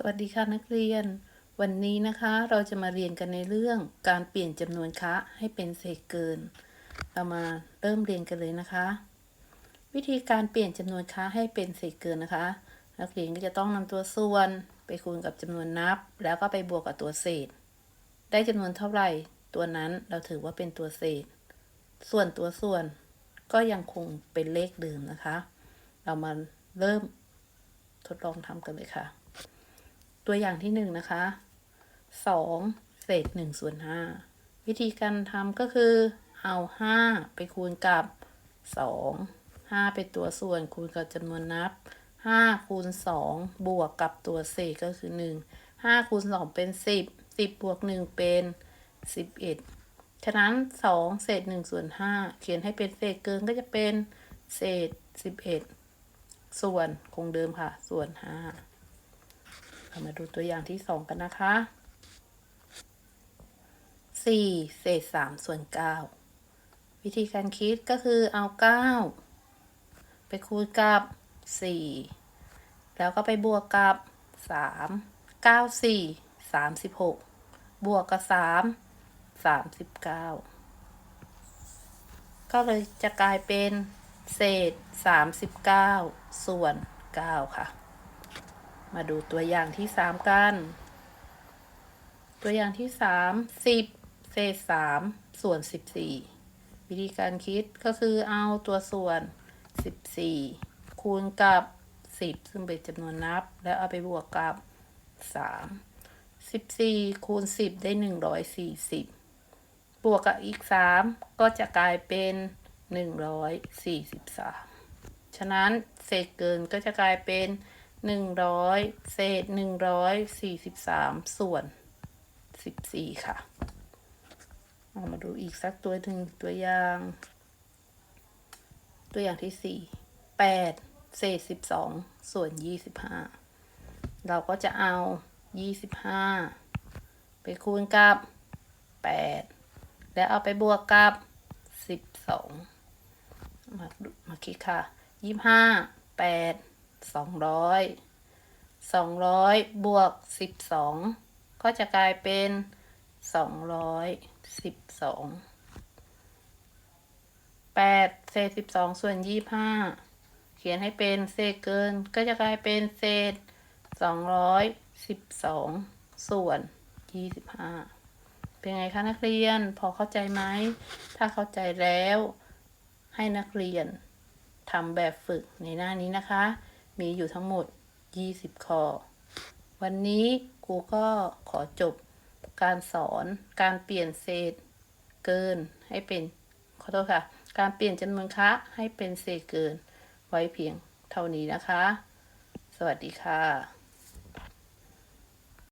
สวัสดีค่ะนักเรียน วันนี้นะคะเราจะมาเรียนกันในเรื่องการเปลี่ยนจำนวนคะให้เป็นเศษเกิน เรามาเริ่มเรียนกันเลยนะคะ วิธีการเปลี่ยนจำนวนคะให้เป็นเศษเกินนะคะ นักเรียนก็จะต้องนำตัวส่วนไปคูณกับจำนวนนับ แล้วก็ไปบวกกับตัวเศษ ได้จำนวนเท่าไหร่ ตัวนั้นเราถือว่าเป็นตัวเศษ ส่วนตัวส่วนก็ยังคงเป็นเลขเดิมนะคะ เรามาเริ่มทดลองทำกันเลยค่ะ ตัวอย่างที่หนึ่งนะคะสองเศษหนึ่งส่วนห้าวิธีการทำก็คือเอาห้าไปคูณกับสองห้าเป็นตัวส่วนคูณกับจำนวนนับห้าคูณสองบวกกับตัวเศษก็คือหนึ่งห้าคูณสองเป็นสิบสิบบวกหนึ่งเป็นสิบเอ็ดฉะนั้นสองเศษหนึ่งส่วนห้าเขียนให้เป็นเศษเกินก็จะเป็นเศษสิบเอ็ดส่วนคงเดิมค่ะ ส่วนห้า เรามาดูตัวอย่างที่สองกันนะคะสี่เศษสามส่วนเก้าวิธีการคิดก็คือเอาเก้าไปคูณกับสี่แล้วก็ไปบวกกับสามเก้าสี่สามสิบหกบวกกับสามสามสิบเก้าก็เลยจะกลายเป็นเศษสามสิบเก้าส่วนเก้าค่ะ มาดูตัวอย่างที่สามกัน ตัวอย่างที่สามสิบเศษสามส่วนสิบสี่วิธีการคิดก็คือเอาตัวส่วนสิบสี่คูณกับสิบซึ่งเป็นจำนวนนับ แล้วเอาไปบวกกับสามสิบสี่คูณสิบได้หนึ่งร้อยสี่สิบบวกกับอีกสามก็จะกลายเป็นหนึ่งร้อยสี่สิบสามฉะนั้นเศษเกินก็จะกลายเป็น หนึ่งร้อยเศษหนึ่งร้อยสี่สิบสามส่วนสิบสี่ค่ะเอามาดูอีกสักตัวหนึ่งตัวอย่าง ตัวอย่างที่สี่แปดเศษสิบสองส่วนยี่สิบห้าเราก็จะเอายี่สิบห้าไปคูณกับแปดแล้วเอาไปบวกกับสิบสองมาดูมาคิดค่ะยี่ห้าแปด สองร้อยสองร้อยบวกสิบสองก็จะกลายเป็นสองร้อยสิบสองแปดเศษสิบสองส่วนยี่ห้าเขียนให้เป็นเศษเกินก็จะกลายเป็นเศษสองร้อยสิบสองส่วนยี่สิบห้าเป็นไงคะนักเรียนพอเข้าใจไหม ถ้าเข้าใจแล้วให้นักเรียนทำแบบฝึกในหน้านี้นะคะ มีอยู่ทั้งหมด 20 ข้อ วันนี้ครูก็ขอจบการสอนการเปลี่ยนเศษเกินให้เป็น ขอโทษค่ะ การเปลี่ยนจำนวนคะให้เป็นเศษเกิน ไว้เพียงเท่านี้นะคะ สวัสดีค่ะ